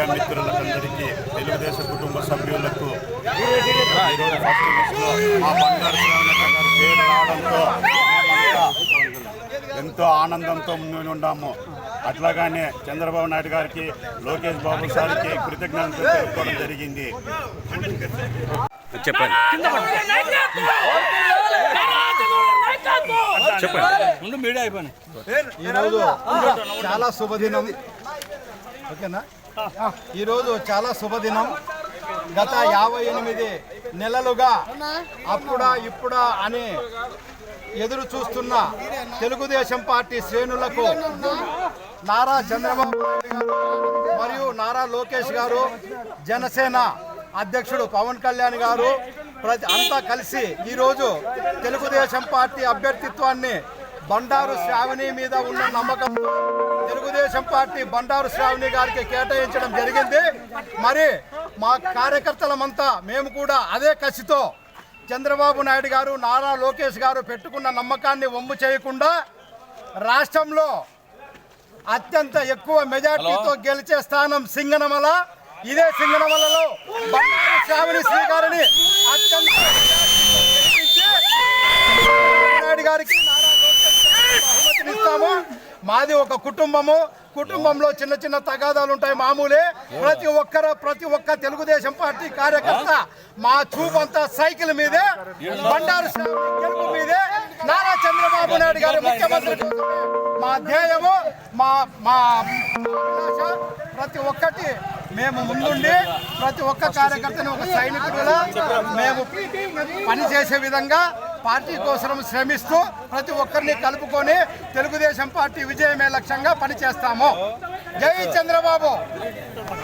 Media మిత్రులకందరికీ Telugu Desam కుటుంబ సభ్యులకు ఎంతో ఆనందంతో ముందు ఉన్నాము. అట్లాగానే చంద్రబాబు నాయుడు గారికి లోకేష్ బాబు సార్కి కృతజ్ఞత తెలుపుకోవడం జరిగింది. చెప్పండి. చాలా శుభదినం. ఓకేనా? ఈరోజు చాలా శుభదినం. గత యాభై ఎనిమిది నెలలుగా అప్పుడా ఇప్పుడా అని ఎదురు చూస్తున్న తెలుగుదేశం పార్టీ శ్రేణులకు నారా చంద్రబాబు మరియు నారా లోకేష్ గారు జనసేన అధ్యక్షుడు పవన్ కళ్యాణ్ గారు ప్రతి అంతా కలిసి ఈరోజు తెలుగుదేశం పార్టీ అభ్యర్థిత్వాన్ని బండారు శ్రావణి మీద ఉన్న నమ్మకం తెలుగుదేశం పార్టీ బండారు శ్రావణి గారికి కేటాయించడం జరిగింది. మరి మా కార్యకర్తలమంతా మేము కూడా అదే కసితో చంద్రబాబు నాయుడు గారు నారా లోకేష్ గారు పెట్టుకున్న నమ్మకాన్ని వమ్ము చేయకుండా రాష్ట్రంలో అత్యంత ఎక్కువ మెజార్టీతో గెలిచే స్థానం సింగనమల. ఇదే సింగనమలలో బండారు శ్రావణి శ్రీ గారిని అత్యంత మెజారిటీతో గెలిపించి నాయుడు గారికి నారా లోకేష్ గారికి బహుమతినిస్తాము మాది ఒక కుటుంబము. కుటుంబంలో చిన్న చిన్న తగాదాలు ఉంటాయి మామూలే. ప్రతి ఒక్కరు ప్రతి ఒక్క తెలుగుదేశం పార్టీ కార్యకర్త మా చూపంతా సైకిల్ మీదే బండారు గెలుపు మీదే నారా చంద్రబాబు నాయుడు గారి ముఖ్యమంత్రి మా ధ్యేయము మా మా ప్రతి ఒక్కటి మేము ముందుండి ప్రతి ఒక్క కార్యకర్తను ఒక సైనికుడిలా మేము పనిచేసే విధంగా పార్టీ కోసం శ్రమిస్తూ ప్రతి ఒక్కరిని కలుపుకొని తెలుగుదేశం పార్టీ విజయమే లక్ష్యంగా పనిచేస్తాము. జై చంద్రబాబు!